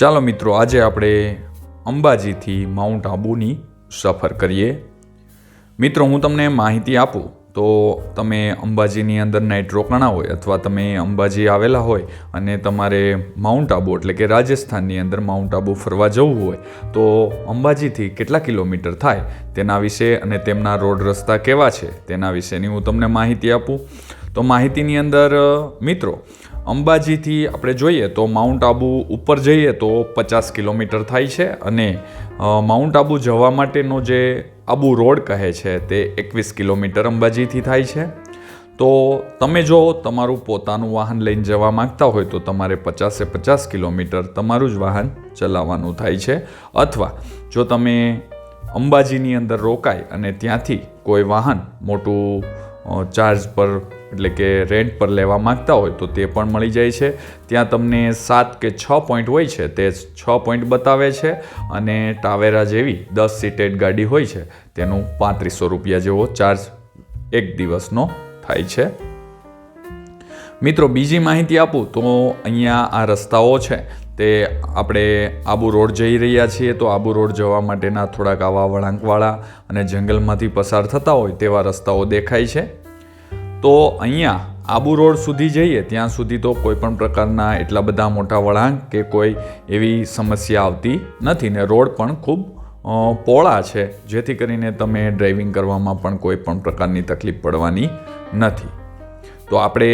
ચાલો મિત્રો, આજે આપણે અંબાજીથી માઉન્ટ આબુની સફર કરીએ. મિત્રો, હું તમને માહિતી આપું તો તમે અંબાજીની અંદર નાઇટ રોકાણા હોય અથવા તમે અંબાજી આવેલા હોય અને તમારે માઉન્ટ આબુ એટલે કે રાજસ્થાનની અંદર માઉન્ટ આબુ ફરવા જવું હોય, તો અંબાજીથી કેટલા કિલોમીટર થાય તેના વિશે અને તેમના રોડ રસ્તા કેવા છે તેના વિશેની હું તમને માહિતી આપું. તો માહિતીની અંદર, મિત્રો અંબાજીથી આપણે જોઈએ તો માઉન્ટ આબુ ઉપર જઈએ તો પચાસ કિલોમીટર થાય છે અને માઉન્ટ આબુ જવા માટેનો જે આબુ રોડ કહે છે તે એકવીસ કિલોમીટર અંબાજીથી થાય છે. તો તમે જો તમારું પોતાનું વાહન લઈને જવા માંગતા હોય તો તમારે પચાસે પચાસ કિલોમીટર તમારું જ વાહન ચલાવવાનું થાય છે. અથવા જો તમે અંબાજીની અંદર રોકાય અને ત્યાંથી કોઈ વાહન મોટું ચાર્જ પર, એટલે કે રેન્ટ પર લેવા માંગતા હોય તો તે પણ મળી જાય છે. ત્યાં તમને સાત કે છ પોઈન્ટ હોય છે, તે છ પોઈન્ટ બતાવે છે અને ટાવેરા જેવી દસ સીટેડ ગાડી હોય છે, તેનું પાંત્રીસો રૂપિયા જેવો ચાર્જ એક દિવસનો થાય છે. મિત્રો, બીજી માહિતી આપું તો અહીંયા આ રસ્તાઓ છે, તે આપણે આબુ રોડ જઈ રહ્યા છીએ તો આબુ રોડ જવા માટેના થોડાક આવા વળાંકવાળા અને જંગલમાંથી પસાર થતા હોય તેવા રસ્તાઓ દેખાય છે. તો અહીંયા આબુ રોડ સુધી જઈએ, ત્યાં સુધી તો કોઈ પણ પ્રકારના એટલા બધા મોટા વળાંક કે કોઈ એવી સમસ્યા આવતી નથી ને રોડ પણ ખૂબ પોળા છે, જેથી કરીને તમે ડ્રાઇવિંગ કરવામાં પણ કોઈ પણ પ્રકારની તકલીફ પડવાની નથી. તો આપણે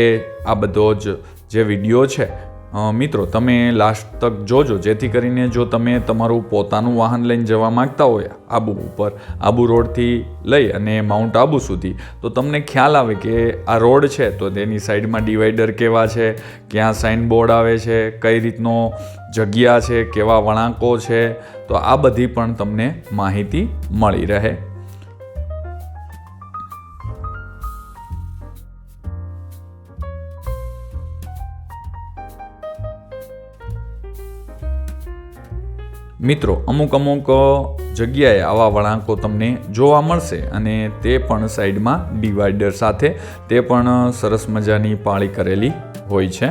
આ બધો જ જે વીડિયો છે મિત્રો, તમે લાસ્ટ તક જોજો. જેથી કરીને જો તમે તમારું પોતાનું વાહન લઈને જવા માંગતા હોય, આબુ ઉપર, આબુ રોડથી લઈ અને માઉન્ટ આબુ સુધી, તો તમને ખ્યાલ આવે કે આ રોડ છે, તો તેની સાઈડમાં ડિવાઈડર કેવા છે, ક્યાં સાઇન બોર્ડ આવે છે, કઈ રીતનો જગ્યા છે, કેવા વળાંકો છે, તો આ બધી પણ તમને માહિતી મળી રહે. મિત્રો, અમુક અમુક જગ્યાએ આવા વળાંકો તમને જોવા મળશે અને તે પણ સાઈડમાં ડિવાઈડર સાથે તે પણ સરસ મજાની પાળી કરેલી હોય છે.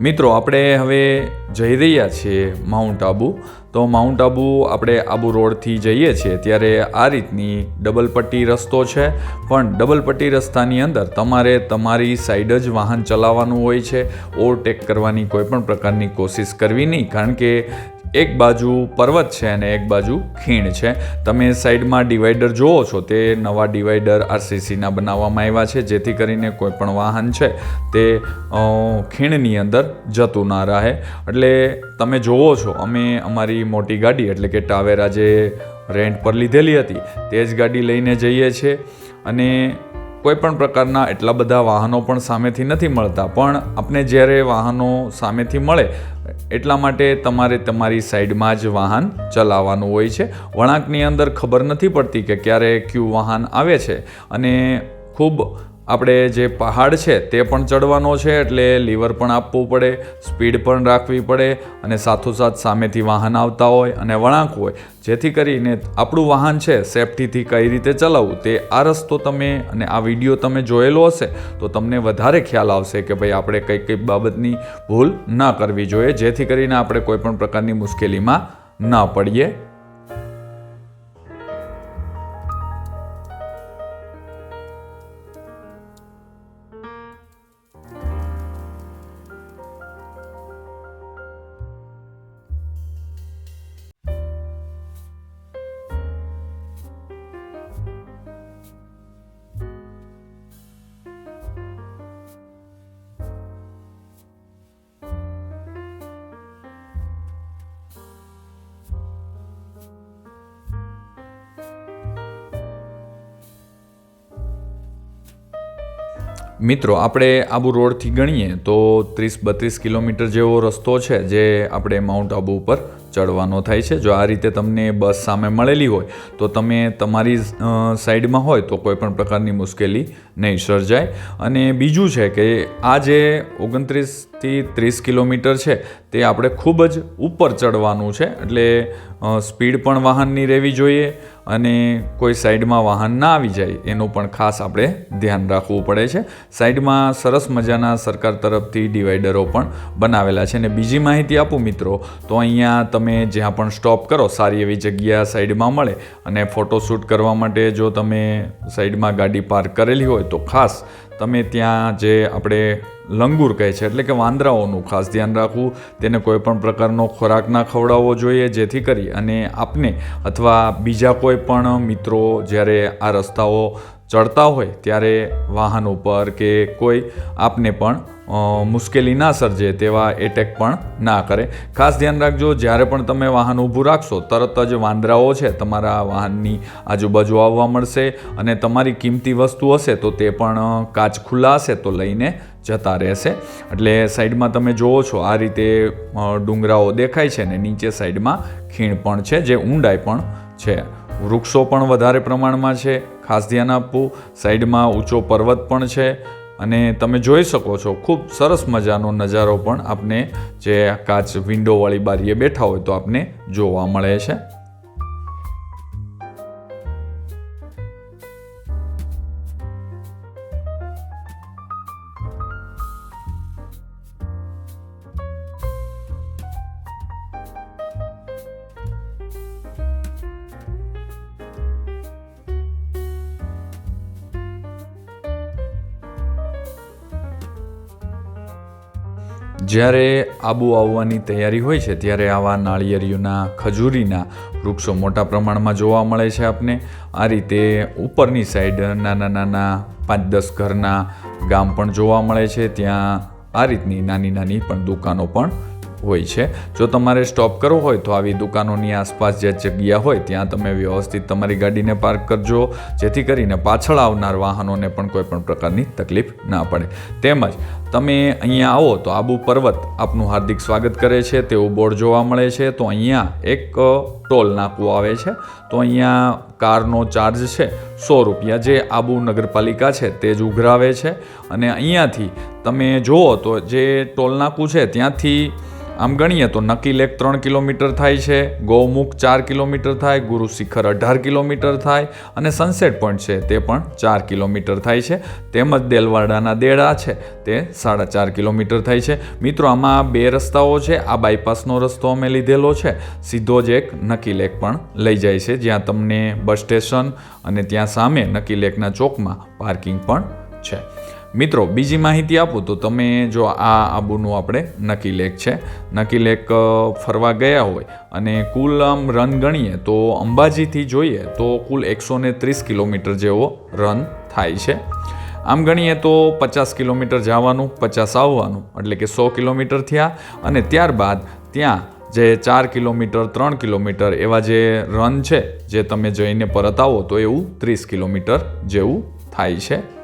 મિત્રો, આપણે હવે જઈ રહ્યા છીએ માઉન્ટ આબુ. તો માઉન્ટ આબુ આપણે આબુ રોડથી જઈએ છીએ, ત્યારે આ રીતની ડબલ પટ્ટી રસ્તો છે. પણ ડબલ પટ્ટી રસ્તાની અંદર તમારે તમારી સાઈડ જ વાહન ચલાવવાનું હોય છે. ઓવરટેક કરવાની કોઈ પણ પ્રકારની કોશિશ કરવી નહીં, કારણ કે એક બાજુ પર્વત છે અને એક બાજુ ખીણ છે. તમે સાઈડમાં ડિવાઈડર જુઓ છો, તે નવા ડિવાઈડર આરસીસીના બનાવવામાં આવ્યા છે, જેથી કરીને કોઈ પણ વાહન છે, તે ખીણની અંદર જતું ના રહે. એટલે તમે જુઓ છો, અમે અમારી મોટી ગાડી, એટલે કે ટાવેરા જે રેન્ટ પર લીધેલી હતી, તે જ ગાડી લઈને જઈએ છીએ. અને કોઈ પણ પ્રકારના એટલા બધા વાહનો પણ સામેથી નથી મળતા. પણ આપણે જ્યારે વાહનો સામેથી મળે, એટલા માટે તમારે તમારી સાઈડમાં જ વાહન ચલાવવાનું હોય છે. વળાંકની અંદર ખબર નથી પડતી કે ક્યારે કયું વાહન આવે છે. અને ખૂબ આપણે જે પહાડ છે તે પણ ચડવાનો છે, એટલે લીવર પણ આપવું પડે, સ્પીડ પણ રાખવી પડે, અને સાથોસાથ સામેથી વાહન આવતા હોય અને વળાંક હોય. જેથી કરીને આપણું વાહન છે, સેફટીથી કઈ રીતે ચલાવવું તે આ રસ્તો તમે અને આ વીડિયો તમે જોયેલો હશે, તો તમને વધારે ખ્યાલ આવશે કે ભાઈ આપણે કઈ કઈ બાબતની ભૂલ ન કરવી જોઈએ, જેથી કરીને આપણે કોઈપણ પ્રકારની મુશ્કેલીમાં ન પડીએ. મિત્રો, આપણે આબુ રોડથી ગણીએ તો ત્રીસ બત્રીસ કિલોમીટર જેવો રસ્તો છે જે આપણે માઉન્ટ આબુ ઉપર ચડવાનો થાય છે. જો આ રીતે તમને બસ સામે મળેલી હોય, તો તમે તમારી સાઈડમાં હોય તો કોઈ પણ પ્રકારની મુશ્કેલી નહીં સર્જાય. અને બીજું છે કે આ જે ઓગણત્રીસથી ત્રીસ કિલોમીટર છે, તે આપણે ખૂબ જ ઉપર ચડવાનું છે. એટલે સ્પીડ પણ વાહનની રહેવી જોઈએ અને કોઈ સાઈડમાં વાહન ના આવી જાય, એનું પણ ખાસ આપણે ધ્યાન રાખવું પડે છે. સાઈડમાં સરસ મજાના સરકાર તરફથી ડિવાઈડરો પણ બનાવેલા છે. અને બીજી માહિતી આપું મિત્રો, તો અહીંયા તમે જ્યાં પણ સ્ટોપ કરો, સારી એવી જગ્યા સાઈડમાં મળે. અને ફોટોશૂટ કરવા માટે જો તમે સાઈડમાં ગાડી પાર્ક કરેલી હોય, તો ખાસ તમે ત્યાં જે આપણે લંગૂર કહે છે, એટલે કે વાંદરાઓનું ખાસ ધ્યાન રાખવું, તેને કોઈપણ પ્રકારનો ખોરાક ના ખવડાવવો જોઈએ, જેથી કરી અને આપને અથવા બીજા કોઈ પણ મિત્રો જ્યારે આ રસ્તાઓ ચડતા હોય ત્યારે વાહન ઉપર કે કોઈ આપને પણ મુશ્કેલી ના સર્જે તેવા એટેક પણ ના કરે. ખાસ ધ્યાન રાખજો, જ્યારે પણ તમે વાહન ઊભું રાખશો, તરત જ વાંદરાઓ છે તમારા વાહનની આજુબાજુ આવવા મળશે અને તમારી કિંમતી વસ્તુ હશે તો તે પણ કાચ ખુલ્લા હશે તો લઈને જતા રહેશે. એટલે સાઈડમાં તમે જુઓ છો, આ રીતે ડુંગરાઓ દેખાય છે ને નીચે સાઈડમાં ખીણ પણ છે, જે ઊંડાઈ પણ છે. વૃક્ષો પણ વધારે પ્રમાણમાં છે, ખાસ ધ્યાન આપવું. સાઈડમાં ઊંચો પર્વત પણ છે અને તમે જોઈ શકો છો, ખૂબ સરસ મજાનો નજારો પણ આપને જે કાચ વિન્ડોવાળી બારીએ બેઠા હોય તો આપને જોવા મળે છે. જ્યારે આબુ આવવાની તૈયારી હોય છે, ત્યારે આવા નાળિયેરીઓના, ખજૂરીના વૃક્ષો મોટા પ્રમાણમાં જોવા મળે છે આપને. આ રીતે ઉપરની સાઈડ નાના નાના પાંચ દસ ઘરના ગામ પણ જોવા મળે છે. ત્યાં આ રીતની નાની નાની પણ દુકાનો પણ હોય છે. જો તમારે સ્ટોપ કરવો હોય તો આવી દુકાનોની આસપાસ જે જગ્યા હોય ત્યાં તમે વ્યવસ્થિત તમારી ગાડીને પાર્ક કરજો, જેથી કરીને પાછળ આવનાર વાહનોને પણ કોઈ પણ પ્રકારની તકલીફ ના પડે. તેમજ તમે અહીંયા આવો તો આબુ પર્વત આપનું હાર્દિક સ્વાગત કરે છે, તેવું બોર્ડ જોવા મળે છે. તો અહીંયા એક ટોલ નાકું આવે છે. તો અહીંયા કારનો ચાર્જ છે સો રૂપિયા. જે આબુ નગરપાલિકા છે તે જ ઉઘરાવે છે. અને અહીંયાથી તમે જુઓ તો જે ટોલ નાકું છે ત્યાંથી આમ ગણીએ તો નકી લેક ત્રણ કિલોમીટર થાય છે, ગૌમુખ ચાર કિલોમીટર થાય, ગુરુ શિખર અઢાર કિલોમીટર થાય અને સનસેટ પોઈન્ટ છે તે પણ ચાર કિલોમીટર થાય છે. તેમજ દેલવાડાના દેડા છે તે સાડા ચાર કિલોમીટર થાય છે. મિત્રો, આમાં બે રસ્તાઓ છે, આ બાયપાસનો રસ્તો અમે લીધેલો છે. સીધો જ એક નકી લેક પણ લઈ જાય છે, જ્યાં તમને બસ સ્ટેશન અને ત્યાં સામે નકી લેકના ચોકમાં પાર્કિંગ પણ છે. મિત્રો, બીજી માહિતી આપું તો તમે જો આ આબુનું આપણે નકી લેક છે. નકી લેક ફરવા ગયા હોય અને કુલ આમ રન ગણીએ તો અંબાજીથી જોઈએ તો કુલ એકસો ને ત્રીસ કિલોમીટર જેવો રન થાય છે. આમ ગણીએ તો પચાસ કિલોમીટર જવાનું, પચાસ આવવાનું, એટલે કે સો કિલોમીટર થયા અને ત્યારબાદ ત્યાં જે ચાર કિલોમીટર, ત્રણ કિલોમીટર એવા જે રન છે, જે તમે જઈને પરત આવો તો એવું ત્રીસ કિલોમીટર જેવું થાય છે.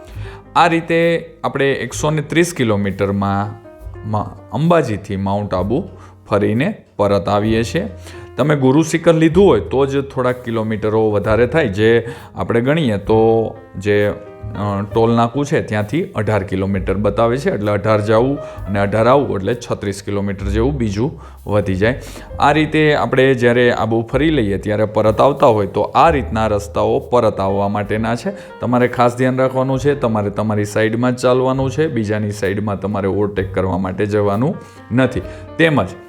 આ રીતે આપણે એકસો ને ત્રીસ કિલોમીટરમાં અંબાજીથી માઉન્ટ આબુ ફરીને પરત આવીએ છીએ. તમે ગુરુ શિખર લીધું હોય તો જ થોડાક કિલોમીટરો વધારે થાય. જે આપણે ગણીએ તો જે ટોલ નાકું છે, ત્યાંથી અઢાર કિલોમીટર બતાવે છે. એટલે અઢાર જવું અને અઢાર આવવું એટલે છત્રીસ કિલોમીટર જેવું બીજું વધી જાય. આ રીતે આપણે જ્યારે આબુ ફરી લઈએ, ત્યારે પરત આવતા હોય, તો આ રીતના રસ્તાઓ પરત આવવા માટેના છે. તમારે ખાસ ધ્યાન રાખવાનું છે, તમારે તમારી સાઈડમાં જ ચાલવાનું છે, બીજાની સાઈડમાં તમારે ઓવરટેક કરવા માટે જવાનું નથી. તેમજ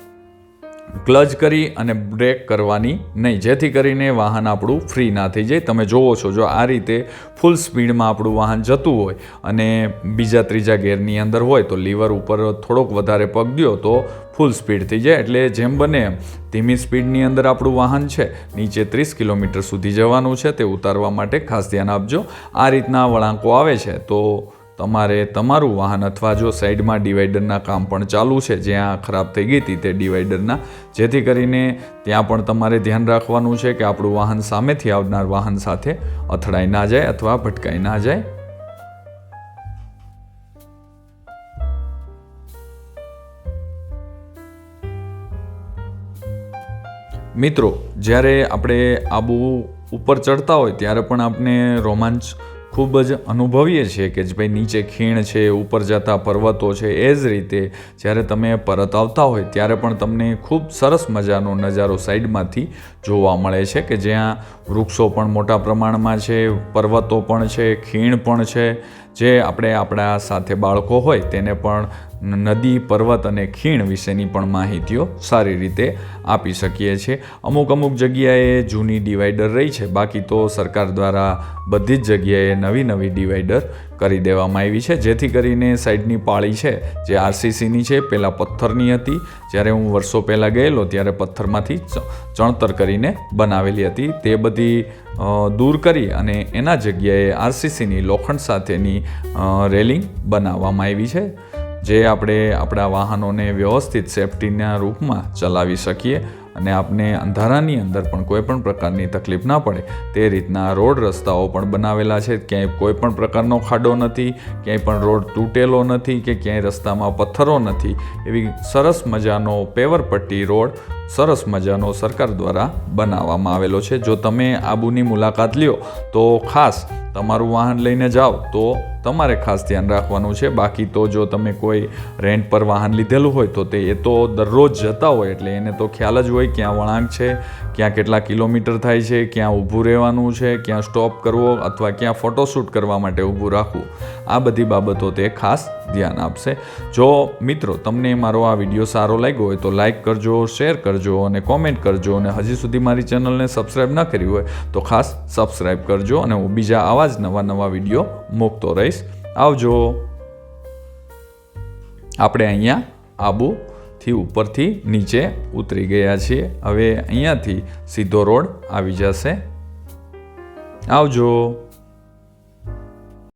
ક્લચ કરી અને બ્રેક કરવાની નહીં. જેથી કરીને વાહન આપણું ફ્રી ના થઈ જાય. તમે જોવો છો, જો આ રીતે ફૂલ સ્પીડમાં આપણું વાહન જતું હોય અને બીજા ત્રીજા ગેરની અંદર હોય તો લીવર ઉપર થોડોક વધારે પગ ગયો તો ફૂલ સ્પીડ થઈ જાય. એટલે જેમ બને એમ ધીમી સ્પીડની અંદર આપણું વાહન છે. નીચે ત્રીસ કિલોમીટર સુધી જવાનું છે. તે ઉતારવા માટે ખાસ ધ્યાન આપજો. આ રીતના વળાંકો આવે છે. તો તમારે તમારું વાહન અથવા જો સાઈડમાં ડિવાઈડરના કામ પણ ચાલુ છે જ્યાં ખરાબ થઈ ગઈ હતી તે ડિવાઈડરના, જેથી કરીને ત્યાં પણ તમારે ધ્યાન રાખવાનું છે કે આપણું વાહન સામેથી આવનાર વાહન સાથે અથડાઈ ના જાય અથવા ભટકાઈ ના જાય. મિત્રો, જ્યારે આપણે આબુ ઉપર ચડતા હોય, ત્યારે પણ આપણે રોમાંચ ખૂબ જ અનુભવીએ છીએ કે ભાઈ નીચે ખીણ છે, ઉપર જતા પર્વતો છે, એ જ રીતે જ્યારે તમે પરત આવતા હોય ત્યારે પણ તમને ખૂબ સરસ મજાનો નજારો સાઈડમાંથી જોવા મળે છે કે જ્યાં વૃક્ષો પણ મોટા પ્રમાણમાં છે, પર્વતો પણ છે, ખીણ પણ છે. જે આપણે આપણા સાથે બાળકો હોય તેને પણ નદી, પર્વત અને ખીણ વિશેની પણ માહિતીઓ સારી રીતે આપી શકીએ છીએ. અમુક અમુક જગ્યાએ જૂની ડિવાઈડર રહી છે. બાકી તો સરકાર દ્વારા બધી જ જગ્યાએ નવી નવી ડિવાઈડર કરી દેવામાં આવી છે. જેથી કરીને સાઈડની પાળી છે, જે આરસીસીની છે પહેલાં પથ્થરની હતી. જ્યારે હું વર્ષો પહેલાં ગયેલો, ત્યારે પથ્થરમાંથી ચણતર કરીને બનાવેલી હતી. તે બધી દૂર કરી અને એના જગ્યાએ આરસીસીની લોખંડ સાથેની રેલિંગ બનાવવામાં આવી છે. જે આપણે આપણા વાહનોને વ્યવસ્થિત સેફટીના રૂપમાં ચલાવી શકીએ અને આપને અંધારાની અંદર પણ કોઈ પણ પ્રકારની તકલીફ ના પડે, તે રીતના રોડ રસ્તાઓ પણ બનાવેલા છે. ક્યાંય કોઈ પણ પ્રકારનો ખાડો નથી, ક્યાંય પણ રોડ તૂટેલો નથી કે ક્યાંય રસ્તામાં પથ્થરો નથી. એવી સરસ મજાનો પેવરપટ્ટી રોડ સરસ મજાનો સરકાર દ્વારા બનાવવામાં આવેલો છે. જો તમે આબુની મુલાકાત લ્યો, તો ખાસ તમારું વાહન લઈને જાઓ, તો તમારે ખાસ ધ્યાન રાખવાનું છે. બાકી તો જો તમે કોઈ રેન્ટ પર વાહન લીધેલું હોય, તો તે એ તો દરરોજ જતા હોય, એટલે એને તો ખ્યાલ જ હોય ક્યાં વળાંક છે, ક્યાં કેટલા કિલોમીટર થાય છે, ક્યાં ઊભું રહેવાનું છે, ક્યાં સ્ટોપ કરવો અથવા ક્યાં ફોટોશૂટ કરવા માટે ઊભું રાખવું. આ બધી બાબતો તે ખાસ ધ્યાન આપશે. જો મિત્રો, તમને મારો આ વીડિયો સારો લાગ્યો હોય તો લાઈક કરજો, શેર કરજો અને કોમેન્ટ કરજો અને હજી સુધી મારી ચેનલને સબસ્ક્રાઈબ ન કરી હોય તો ખાસ સબસ્ક્રાઈબ કરજો અને હું બીજા આવા જ નવા નવા વીડિયો મૂકતો રહીશ. આવજો. આપણે અહીંયા આબુથી ઉપરથી નીચે ઉતરી ગયા છીએ. હવે અહીંયાથી સીધો રોડ આવી જશે. આવજો.